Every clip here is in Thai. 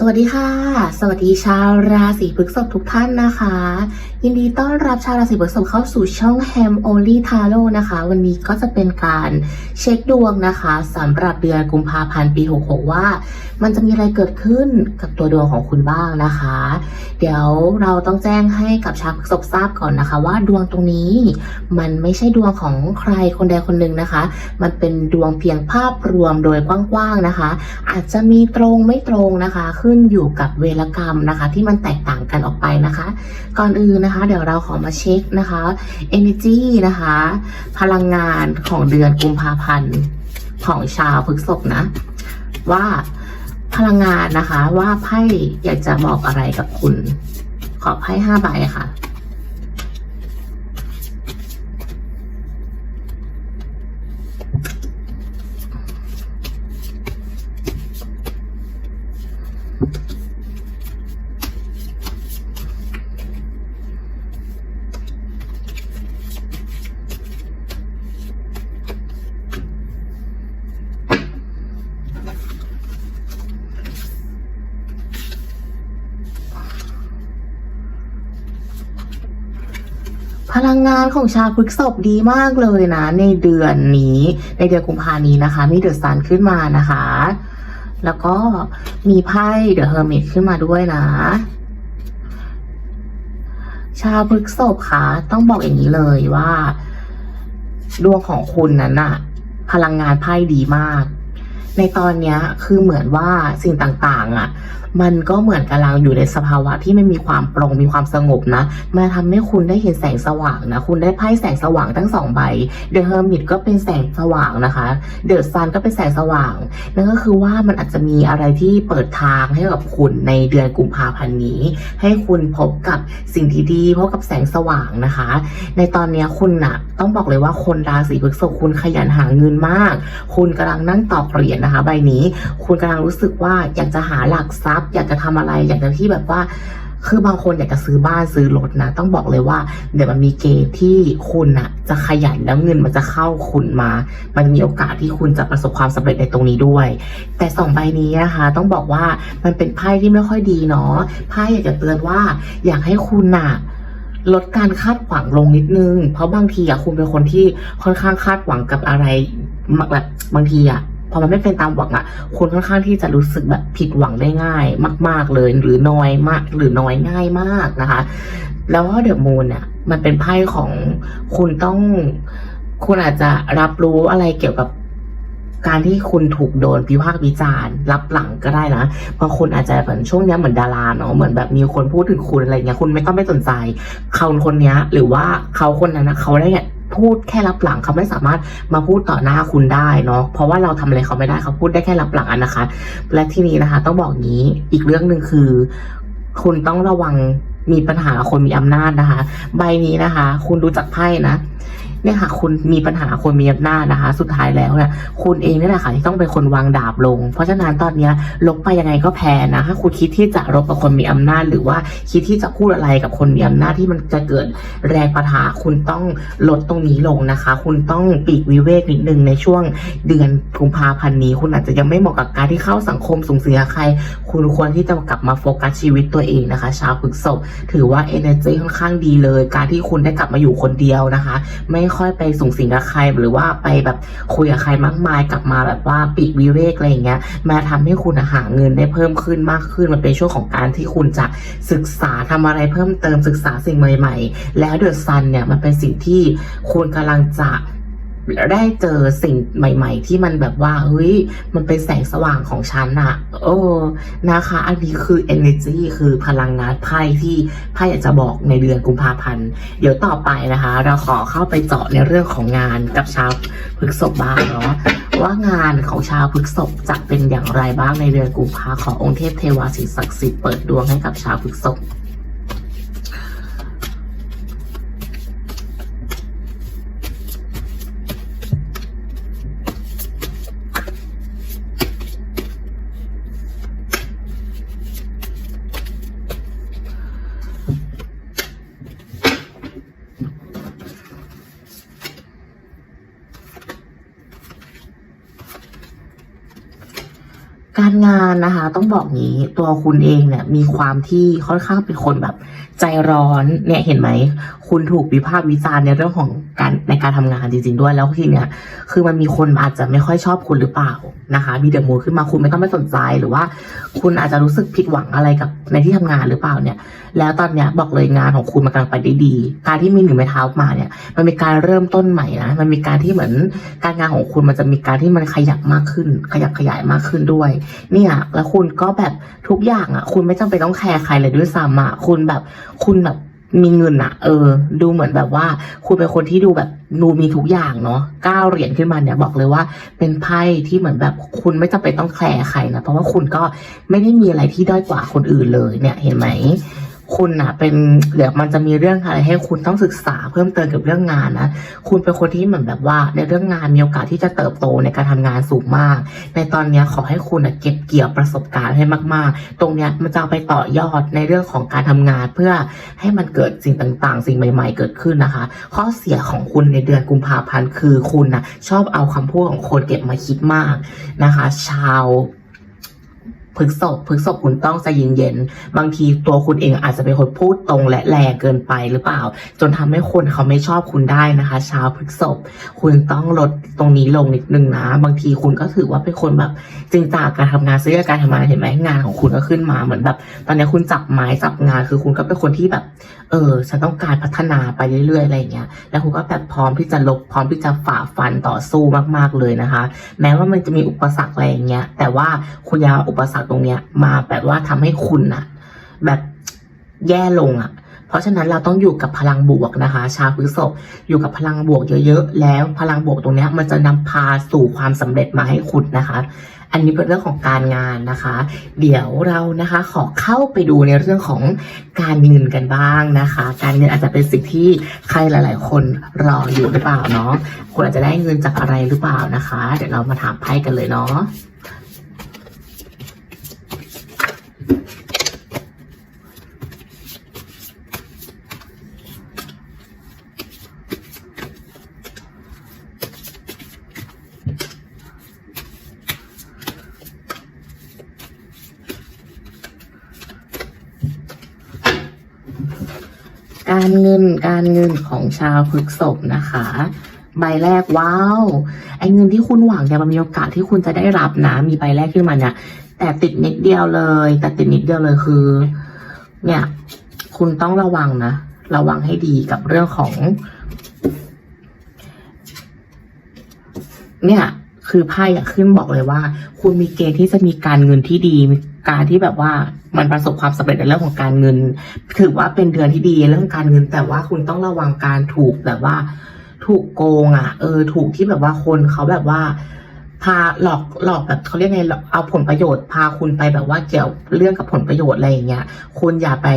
สวัสดีค่ะ สวัสดีชาวราศีพฤษภทุกท่านนะคะยินดีต้อนรับชาวราศีพฤษภเข้าสู่ช่อง Ham Only Tarot นะคะ วันนี้ก็จะเป็นการเช็คดวงนะคะสำหรับเดือนกุมภาพันธ์ปี 66 ว่า มันจะมีอะไรเกิดขึ้นกับตัวดวงของคุณบ้างนะคะ เดี๋ยวเราต้องแจ้งให้กับชาวพฤษภทราบก่อนนะคะ ว่าดวงตรงนี้มันไม่ใช่ดวงของใครคนใดคนหนึ่งนะคะ มันเป็นดวงเพียงภาพรวมโดยกว้างๆนะคะ อาจจะมีตรงไม่ตรงนะคะ ขึ้นอยู่กับเวรกรรมนะคะ ที่มันแตกต่างกันออกไปนะคะ ก่อนอื่นนะคะ เดี๋ยวเราขอมาเช็คนะคะ energy นะคะ พลังงานของเดือนกุมภาพันธ์ของชาวพฤกษภนะ ว่าพลังงานนะคะ ว่าไพ่อยากจะบอกอะไรกับคุณ ขอไพ่ห้าใบค่ะ พลังงานของชาวพฤกษภดีมากเลยนะ ในเดือนนี้ ในเดือนกุมภานี้นะคะ มีเดือะซันขึ้นมานะคะ แล้วก็มีไพ่เดอะเฮอร์มิตขึ้นมาด้วยนะ ชาวพฤกษภคะต้องบอกอย่างนี้เลยว่า ดวงของคุณนั้นน่ะพลังงานไพ่ดีมาก ในตอนเนี้ยคือเหมือนว่าสิ่งต่างๆอะ มันก็เหมือนกำลังอยู่ในสภาวะที่ไม่มีความโปร่งมีความสงบนะมาทำให้คุณได้เห็นแสงสว่างนะ คุณได้ไพ่แสงสว่างทั้งสองใบ The Hermit ก็เป็นแสงสว่างนะคะ The Sun ก็เป็นแสงสว่าง นั่นก็คือว่ามันอาจจะมีอะไรที่เปิดทางให้กับคุณในเดือนกุมภาพันธ์นี้ ให้คุณพบกับสิ่งที่ดีพบกับแสงสว่างนะคะ ในตอนนี้คุณน่ะ ต้องบอกเลยว่าคนราศีพฤษภคุณขยันหาเงินมาก คุณกำลังนั่งตอกเหรียญนะคะ ใบนี้คุณกำลังรู้สึกว่าอยากจะหาหลักทรัพย์ อยากจะทำอะไร อยากจะที่แบบว่าคือบางคนอยากจะซื้อบ้านซื้อรถนะ ต้องบอกเลยว่า เดี๋ยวมันมีเกณฑ์ที่คุณน่ะจะขยันแล้วเงินมันจะเข้าคุณมา มันมีโอกาสที่คุณจะประสบความสำเร็จในตรงนี้ด้วย แต่สองใบนี้นะคะต้องบอกว่ามันเป็นไพ่ที่ไม่ค่อยดีเนาะไพ่อยากจะเตือนว่า อยากให้คุณน่ะลดการคาดหวังลงนิดนึง เพราะบางทีอะคุณเป็นคนที่ค่อนข้างคาดหวังกับอะไรแบบบางทีอะ อมันไม่เป็นตามหวังอะคุณค่อนข้างที่จะรู้สึกแบบผิดหวังได้ง่าย มาก ๆเลย หรือน้อยมาก หรือน้อยง่ายมากนะคะ แล้วเดอะมูนเนี่ยมันเป็นไพ่ของคุณต้องคุณอาจจะรับรู้อะไรเกี่ยวกับการที่คุณถูกโดนวิพากษ์วิจารณ์ รับหลังก็ได้นะบางคนอาจจะเหมือนช่วงนี้เหมือนดาราเนาะเหมือนแบบมีคนพูดถึงคุณอะไรเงี้ยคุณไม่ต้องไปสนใจเขาคนนี้หรือว่าเขาคนนั้นนะเขาได้ พูดแค่รับหลังเขาไม่สามารถมาพูดต่อหน้าคุณได้เนาะเพราะว่าเราทำอะไรเขาไม่ได้เขาพูดได้แค่รับหลังอะนะคะ และที่นี้นะคะ ต้องบอกงี้อีกเรื่องหนึ่งคือ คุณต้องระวังมีปัญหาคนมีอำนาจนะคะ ใบนี้นะคะ คุณดูจากไพ่นะ เนี่ยค่ะ คุณมีปัญหาคนมีอำนาจนะคะ สุดท้ายแล้วเนี่ยคุณเองนี่แหละค่ะที่ต้องเป็นคนวางดาบลง เพราะฉะนั้นตอนเนี้ยลบไปยังไงก็แพ้นะถ้าคุณคิดที่จะรบกับคนมีอำนาจ หรือว่าคิดที่จะพูดอะไรกับคนมีอำนาจที่มันจะเกิดแรงประทะคุณต้องลดตรงนี้ลงนะคะ คุณต้องปีกวิเวกนิดนึงในช่วงเดือนกุมภาพันธ์นี้ คุณอาจจะยังไม่เหมาะกับการที่เข้าสังคมสูงเสียใคร คุณควรที่จะกลับมาโฟกัสชีวิตตัวเองนะคะชาวพฤกษภถือว่า energy ค่อนข้างดีเลย การที่คุณได้กลับมาอยู่คนเดียวนะคะ ไม่ค่อยไปสูงสิงกับใครหรือว่าไปแบบคุยกับใครมากมายกลับมาแบบว่าปีกวิเวกอะไรอย่างเงี้ยมาทำให้คุณหาเงินได้เพิ่มขึ้นมากขึ้นมันเป็นช่วงของการที่คุณจะศึกษาทำอะไรเพิ่มเติมศึกษาสิ่งใหม่ ๆ แล้วเดอะซันเนี่ยมันเป็นสิ่งที่คุณกำลังจะ ได้เจอสิ่งใหม่ ๆ ที่มันแบบว่าเฮ้ยมันเป็นแสงสว่างของฉันอะโอ้นะคะ อันนี้คือ energy คือพลังงานไพ่ที่ไพ่อยากจะบอกในเดือนกุมภาพันธ์ เดี๋ยวต่อไปนะคะ เราขอเข้าไปเจาะในเรื่องของงานกับชาวพฤกษบบ้างเนาะว่างานของชาวพฤกษบจะเป็นอย่างไรบ้างในเดือนกุมภาขอองค์เทพเทวาสิ่งศักดิ์สิทธิ์เปิดดวงให้กับชาวพฤกษบ การงานนะคะ ต้องบอกงี้ตัวคุณเองเนี่ยมีความที่ค่อนข้างเป็นคนแบบ ใจร้อนเนี่ยเห็นไหม คุณถูกวิพากษ์วิจารณ์ในเรื่องของการในการทำงานจริงๆด้วยแล้วทีเนี้ยคือมันมีคนอาจจะไม่ค่อยชอบคุณหรือเปล่านะคะมีเดอะมูขึ้นมาคุณไม่ต้องไม่สนใจหรือว่า คุณอาจจะรู้สึกผิดหวังอะไรกับในที่ทำงานหรือเปล่าเนี่ย แล้วตอนเนี้ยบอกเลยงานของคุณมันกำลังไปได้ดี การที่มีหนึ่งไม้เท้ามาเนี่ย มันมีการเริ่มต้นใหม่นะ มันมีการที่เหมือนการงานของคุณมันจะมีการที่มันขยับมากขึ้น ขยับขยายมากขึ้นด้วย เนี่ยแล้วคุณก็แบบทุกอย่างอะ คุณไม่จำเป็นต้องแคร์ใครเลยด้วยซ้ำอะคุณแบบคุณแบบ มีเงินอะเออ ดูเหมือนแบบว่า คุณเป็นคนที่ดูแบบดูมีทุกอย่างเนาะก้าเหรียญขึ้นมาเนี่ยบอกเลยว่า เป็นไพ่ที่เหมือนแบบคุณไม่จำเป็นต้องแคร์ใครนะเพราะว่าคุณก็ไม่ได้มีอะไรที่ด้อยกว่าคนอื่นเลยเนี่ยเห็นไหม คุณอะเป็นเดี๋ยวมันจะมีเรื่องอะไรให้คุณต้องศึกษาเพิ่มเติมเกี่ยวกับเรื่องงานนะคุณเป็นคนที่เหมือนแบบว่า ในเรื่องงานมีโอกาสที่จะเติบโตในการทำงานสูงมาก ในตอนนี้ขอให้คุณอะเก็บเกี่ยวประสบการณ์ให้มาก ๆ ตรงเนี้ยมันจะไปต่อยอดในเรื่องของการทำงานเพื่อให้มันเกิดสิ่งต่าง ๆ สิ่งใหม่ ๆ เกิดขึ้นนะคะ ข้อเสียของคุณในเดือนกุมภาพันธ์คือคุณนะชอบเอาคำพูดของคนเก็บมาคิดมากนะคะ ชาว พฤกษบพฤกษบคุณต้องใจเย็นๆบางทีตัวคุณเองอาจจะเป็นคนพูดตรงและแรงเกินไปหรือเปล่า จนทำให้คนเขาไม่ชอบคุณได้นะคะ ชาวพฤกษบคุณต้องลดตรงนี้ลงนิดนึงนะ บางทีคุณก็ถือว่าเป็นคนแบบจริงจากการทำงานซื้อการทำงานเห็นไหมงานของคุณก็ขึ้นมาเหมือนแบบ ตอนนี้คุณจับไม้จับงานคือคุณก็เป็นคนที่แบบ เออฉันต้องการพัฒนาไปเรื่อยๆอะไรอย่างเงี้ยแล้วคุณก็แบบพร้อมที่จะลบพร้อมที่จะฝ่าฟันต่อสู้มากๆเลยนะคะ แม้ว่ามันจะมีอุปสรรคอะไรอย่างเงี้ยแต่ว่าคุณยาอุปสรรคตรงเนี้ย มาแบบว่าทำให้คุณอะแบบแย่ลงอะเพราะฉะนั้นเราต้องอยู่กับพลังบวกนะคะ ชาวพฤษภอยู่กับพลังบวกเยอะๆ แล้วพลังบวกตรงนี้มันจะนำพาสู่ความสำเร็จมาให้คุณนะคะ อันนี้เป็นเรื่องของการงานนะคะ เดี๋ยวเรานะคะขอเข้าไปดูในเรื่องของการเงินกันบ้างนะคะ การเงินอาจจะเป็นสิ่งที่ใครหลาย ๆ คนรออยู่หรือเปล่าเนาะคุณอาจจะได้เงินจากอะไรหรือเปล่านะคะ เดี๋ยวเรามาถามไพ่กันเลยเนาะ การเงินการเงินของชาวพฤกษภนะคะ ใบแรกว้าวไอ้เงินที่คุณหวังเนี่ยมันมีโอกาสที่คุณจะได้รับนะ มีใบแรกขึ้นมาเนี่ยแต่ติดนิดเดียวเลย แต่ติดนิดเดียวเลยคือ เนี่ย คุณต้องระวังนะ ระวังให้ดีกับเรื่องของ เนี่ย คือไพ่อะขึ้นบอกเลยว่า คุณมีเกณฑ์ที่จะมีการเงินที่ดีการที่แบบว่า มันประสบความสำเร็จในเรื่องของการเงิน ถือว่าเป็นเดือนที่ดีเรื่องการเงิน แต่ว่าคุณต้องระวังการถูกแบบว่า ถูกโกงอะ เออ ถูกที่แบบว่าคนเขาแบบว่า พาหลอกหลอกแบบเขาเรียกไงเอาผลประโยชน์ พาคุณไปแบบว่าเกี่ยวเรื่องกับผลประโยชน์อะไรอย่างเงี้ยคุณอย่าไป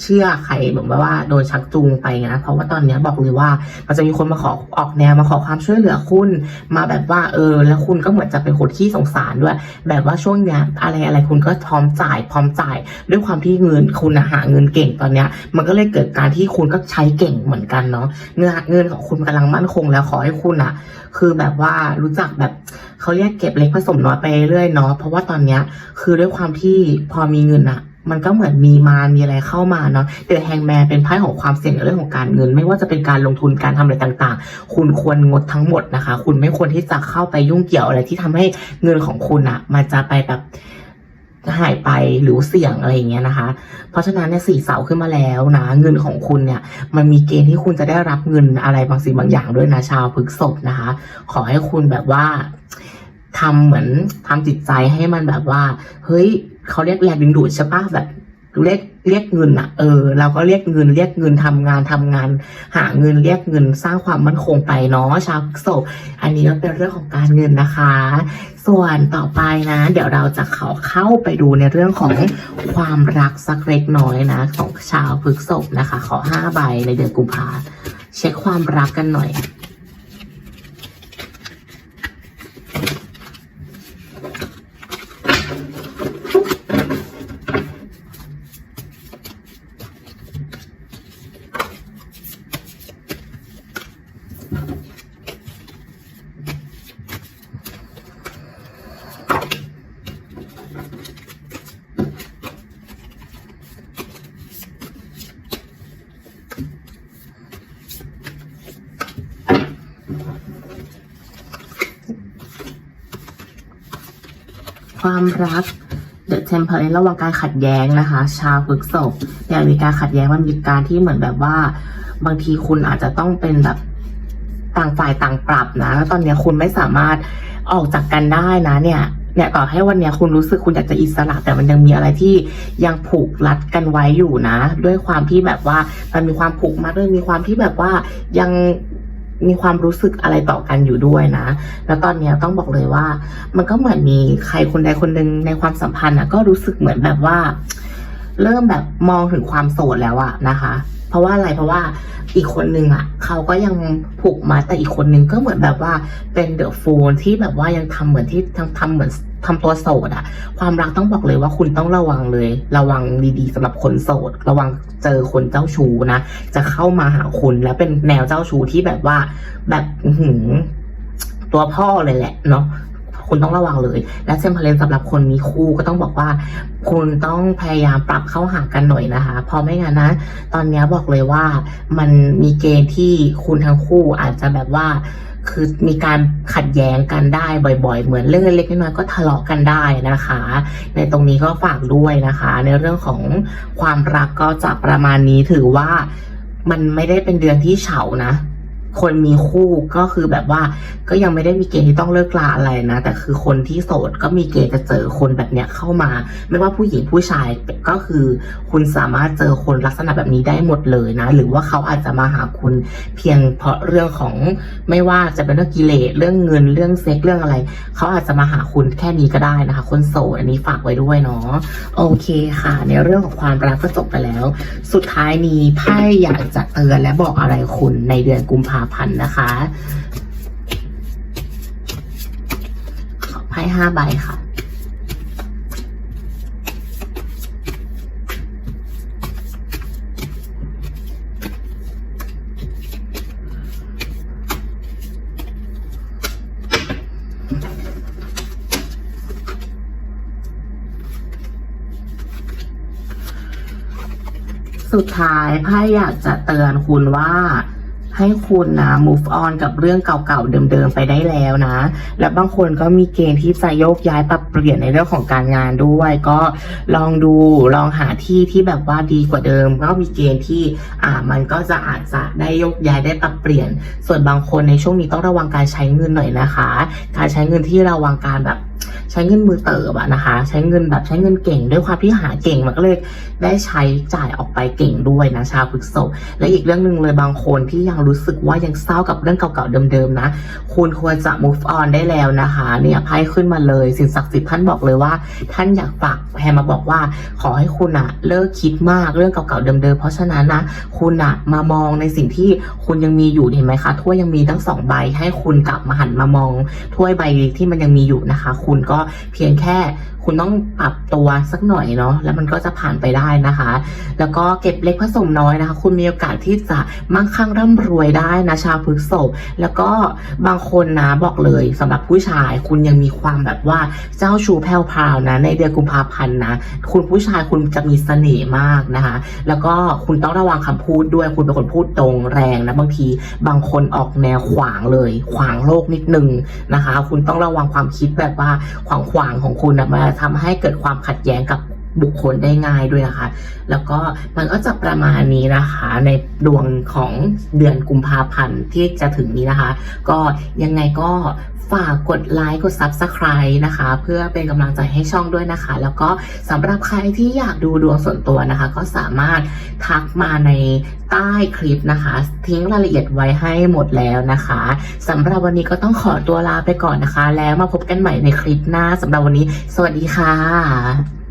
เชื่อใครแบบว่าโดนชักจูงไปนะเพราะว่าตอนเนี้ยบอกเลยว่า มันจะมีคนมาขอออกแนวมาขอความช่วยเหลือคุณ มาแบบว่าเออ แล้วคุณก็เหมือนจะเป็นคนที่สงสารด้วย แบบว่าช่วงเนี้ยอะไรอะไรคุณก็พร้อมจ่าย พร้อมจ่าย ด้วยความที่เงินคุณนะหาเงินเก่งตอนเนี้ย มันก็เลยเกิดการที่คุณก็ใช้เก่งเหมือนกันเนาะเงินเงินของคุณกำลังมั่นคงแล้วขอให้คุณอะคือแบบว่ารู้จักแบบเขาเรียกเก็บเล็กผสมน้อยไปเรื่อยเนาะเพราะว่าตอนเนี้ยคือด้วยความที่พอมีเงินอะมันก็เหมือนมีมารมีอะไรเข้ามาเนาะเดอะแฮงแมนเป็นไพ่ของความเสี่ยงในเรื่องของการเงิน ไม่ว่าจะเป็นการลงทุนการทำอะไรต่างๆ คุณควรงดทั้งหมดนะคะ คุณไม่ควรที่จะเข้าไปยุ่งเกี่ยวอะไรที่ทำให้เงินของคุณอะมันจะไปแบบหายไปหรือเสี่ยงอะไรอย่างเงี้ยนะคะ เพราะฉะนั้นเนี่ยสี่เสาขึ้นมาแล้วนะเงินของคุณเนี่ย มันมีเกณฑ์ที่คุณจะได้รับเงินอะไรบางสิ่งบางอย่างด้วยนะชาวพฤกษภนะคะ ขอให้คุณแบบว่า ทำเหมือนทำจิตใจให้มันแบบว่า เฮ้ยเขาเรียกแรงดึงดูดใช่ปะแบบเรียกเรียกเงินอะเออเราก็เรียกเงินเรียกเงินทำงานทำงาน หาเงินเรียกเงินสร้างความมั่นคงไปเนาะชาวพฤกอันนี้ก็เป็นเรื่องของการเงินนะคะ ส่วนต่อไปนะ เดี๋ยวเราจะเขาเข้าไปดูในเรื่องของความรักสักเล็กน้อยนะ ของชาวพฤกษภนะคะ ขอห้าใบในเดือนกุมภาเช็คความรักกันหน่อย ความรัก The Temperance ระหว่างการขัดแย้งนะคะ ชาวพฤกษภเนี่ยมีการขัดแย้งมันมีการที่เหมือนแบบว่า บางทีคุณอาจจะต้องเป็นแบบต่างฝ่ายต่างปรับนะแล้วตอนเนี้ยคุณไม่สามารถออกจากกันได้นะเนี่ย เนี่ยต่อให้วันเนี้ยคุณรู้สึกคุณอยากจะอิสระแต่มันยังมีอะไรที่ยังผูกรัดกันไว้อยู่นะ ด้วยความที่แบบว่ามันมีความผูกมัดด้วยมีความที่แบบว่ายัง มีความรู้สึกอะไรต่อกันอยู่ด้วยนะ แล้วตอนนี้ต้องบอกเลยว่า มันก็เหมือนมีใครคนใดคนหนึ่งในความสัมพันธ์นะก็รู้สึกเหมือนแบบว่า เริ่มแบบมองถึงความโสดแล้วอะนะคะ เพราะว่าอะไรเพราะว่าอีกคนนึงอะเขาก็ยังผูกมาแต่อีกคนนึงก็เหมือนแบบว่าเป็นเดอะโฟนที่แบบว่ายังทำเหมือนที่ทำทำเหมือนทำตัวโสดอะความรักต้องบอกเลยว่าคุณต้องระวังเลย ระวังดีๆสำหรับคนโสด ระวังเจอคนเจ้าชู้นะ จะเข้ามาหาคุณแล้วเป็นแนวเจ้าชู้ที่แบบว่าแบบหืตัวพ่อเลยแหละเนาะ คุณต้องระวังเลย และเซมเพลนสำหรับคนมีคู่ก็ต้องบอกว่า คุณต้องพยายามปรับเข้าหากันหน่อยนะคะเพราะไม่งั้นนะ ตอนนี้บอกเลยว่ามันมีเกณฑ์ที่คุณทั้งคู่อาจจะแบบว่าคือมีการขัดแย้งกันได้บ่อย ๆ เหมือนเรื่องเล็กน้อยก็ทะเลาะกันได้นะคะ ในตรงนี้ก็ฝากด้วยนะคะ ในเรื่องของความรักก็จะประมาณนี้ถือว่ามันไม่ได้เป็นเดือนที่เฉานะ คนมีคู่ก็คือแบบว่าก็ยังไม่ได้มีเกณฑ์ที่ต้องเลิกลาอะไรนะ แต่คือคนที่โสดก็มีเกณฑ์จะเจอคนแบบเนี้ยเข้ามา ไม่ว่าผู้หญิงผู้ชายก็คือ คุณสามารถเจอคนลักษณะแบบนี้ได้หมดเลยนะ หรือว่าเขาอาจจะมาหาคุณเพียงเพราะเรื่องของไม่ว่าจะเป็นเรื่องกิเลสเรื่องเงินเรื่องเซ็กเรื่องอะไร เขาอาจจะมาหาคุณแค่นี้ก็ได้นะคะ คนโสดอันนี้ฝากไว้ด้วยเนาะโอเคค่ะ ในเรื่องของความรักก็จบไปแล้ว สุดท้ายนี้ไพ่อยากจะเตือนและบอกอะไรคุณในเดือนกุมภาพันธ์นะคะ ขอไพ่ห้าใบค่ะสุดท้ายไพ่อยากจะเตือนคุณว่า ให้คุณนะ move on กับเรื่องเก่าๆเดิมๆไปได้แล้วนะ และบางคนก็มีเกณฑ์ที่จะโยกย้ายปรับเปลี่ยนในเรื่องของการงานด้วย ก็ลองดูลองหาที่ที่แบบว่าดีกว่าเดิม ก็มีเกณฑ์ที่อ่ามันก็จะอาจจะได้โยกย้ายได้ปรับเปลี่ยน ส่วนบางคนในช่วงนี้ต้องระวังการใช้เงินหน่อยนะคะ การใช้เงินที่ระวังการแบบ ใช้เงินมือเติบอะนะคะ ใช้เงินแบบใช้เงินเก่งด้วยความที่หาเก่งมันก็เลยได้ใช้จ่ายออกไปเก่งด้วยนะชาวพฤกษภและอีกเรื่องหนึ่งเลยบางคนที่ยังรู้สึกว่ายังเศร้ากับเรื่องเก่าๆเดิมๆนะ คุณควรจะ move on ได้แล้วนะคะ เนี่ยไพ่ขึ้นมาเลย สิ่งศักดิ์สิทธิ์ท่านบอกเลยว่า ท่านอยากฝากแพรมาบอกว่า ขอให้คุณอะเลิกคิดมากเรื่องเก่าๆเดิมๆเพราะฉะนั้นนะคุณอะมามองในสิ่งที่คุณยังมีอยู่เห็นไหมคะถ้วยยังมีทั้งสองใบให้คุณกลับมาหันมามองถ้วยใบที่มันยังมีอยู่นะคะคุณุณก็เพียงแค่คุณต้องปรับตัวสักหน่อยเนาะแล้วมันก็จะผ่านไปได้นะคะ แล้วก็เก็บเล็กผสมน้อยนะคะ คุณมีโอกาสที่จะมั่งคั่งร่ำรวยได้นะชาวพฤกษภแล้วก็บางคนนะบอกเลยสำหรับผู้ชาย คุณยังมีความแบบว่าเจ้าชู้แผ่วพราวนะในเดือนกุมภาพันธ์นะคุณผู้ชายคุณจะมีเสน่ห์มากนะคะ แล้วก็คุณต้องระวังคำพูดด้วยคุณเป็นคนพูดตรงแรงนะบางทีบางคนออกแนวขวางเลย ขวางโลกนิดนึงนะคะ คุณต้องระวังความคิดแบบว่าขวางขวางของคุณนะมาทำให้เกิดความขัดแย้งกับ บุคคลได้ง่ายด้วยนะคะ แล้วก็มันก็จะประมาณนี้นะคะ ในดวงของเดือนกุมภาพันธ์ที่จะถึงนี้นะคะ ก็ยังไงก็ฝากกดไลค์กด Subscribe นะคะ เพื่อเป็นกำลังใจให้ช่องด้วยนะคะ แล้วก็สำหรับใครที่อยากดูดวงส่วนตัวนะคะ ก็สามารถทักมาในใต้คลิปนะคะ ทิ้งรายละเอียดไว้ให้หมดแล้วนะคะสำหรับวันนี้ก็ต้องขอตัวลาไปก่อนนะคะ แล้วมาพบกันใหม่ในคลิปหน้าสำหรับวันนี้ สวัสดีค่ะ